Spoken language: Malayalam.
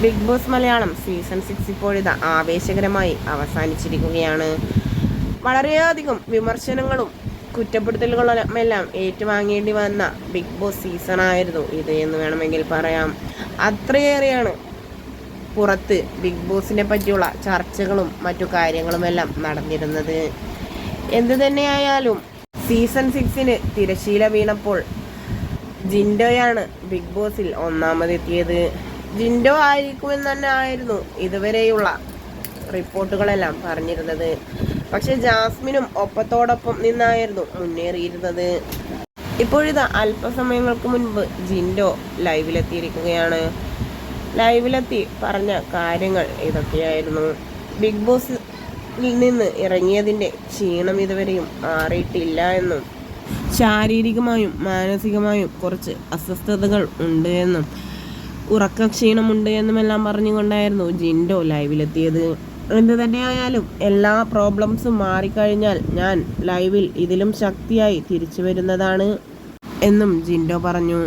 Bigg Boss Malayalam season six ഇപ്പോഴിതാ ആവേശകരമായി അവസാനിച്ചിരിക്കുകയാണ്. വളരെയധികം വിമർശനങ്ങളും കുറ്റപ്പെടുത്തലുകളും എല്ലാം ഏറ്റുവാങ്ങേണ്ടി വന്ന ബിഗ് ബോസ് സീസൺ ആയിരുന്നു ഇത് എന്ന് വേണമെങ്കിൽ പറയാം. അത്രയേറെയാണ് പുറത്ത് ബിഗ് ബോസിനെ പറ്റിയുള്ള ചർച്ചകളും മറ്റു കാര്യങ്ങളുമെല്ലാം നടന്നിരുന്നത്. എന്തു തന്നെയായാലും സീസൺ സിക്സിന് തിരശീല വീണപ്പോൾ ജിൻഡോയാണ് ബിഗ് ബോസിൽ ഒന്നാമതെത്തിയത്. ജിൻഡോ ആയിരിക്കുമെന്ന് തന്നെ ആയിരുന്നു ഇതുവരെയുള്ള റിപ്പോർട്ടുകളെല്ലാം പറഞ്ഞിരുന്നത്. പക്ഷെ ജാസ്മിനും ഒപ്പത്തോടൊപ്പം നിന്നായിരുന്നു മുന്നേറിയിരുന്നത്. ഇപ്പോഴിത് അല്പസമയങ്ങൾക്ക് മുൻപ് ജിൻഡോ ലൈവിലെത്തിയിരിക്കുകയാണ്. ലൈവിലെത്തി പറഞ്ഞ കാര്യങ്ങൾ ഇതൊക്കെയായിരുന്നു. ബിഗ് ബോസിൽ നിന്ന് ഇറങ്ങിയതിന്റെ ക്ഷീണം ഇതുവരെയും മാറിയിട്ടില്ല എന്നും ശാരീരികമായും മാനസികമായും കുറച്ച് അസ്വസ്ഥതകൾ ഉണ്ട് എന്നും ഉറക്കക്ഷീണമുണ്ട് എന്നുമെല്ലാം പറഞ്ഞുകൊണ്ടായിരുന്നു ജിൻഡോ ലൈവിലെത്തിയത്. എന്ത് തന്നെയായാലും എല്ലാ പ്രോബ്ലംസും മാറിക്കഴിഞ്ഞാൽ ഞാൻ ലൈവിൽ ഇതിലും ശക്തിയായി തിരിച്ചു വരുന്നതാണ് എന്നും ജിൻഡോ പറഞ്ഞു.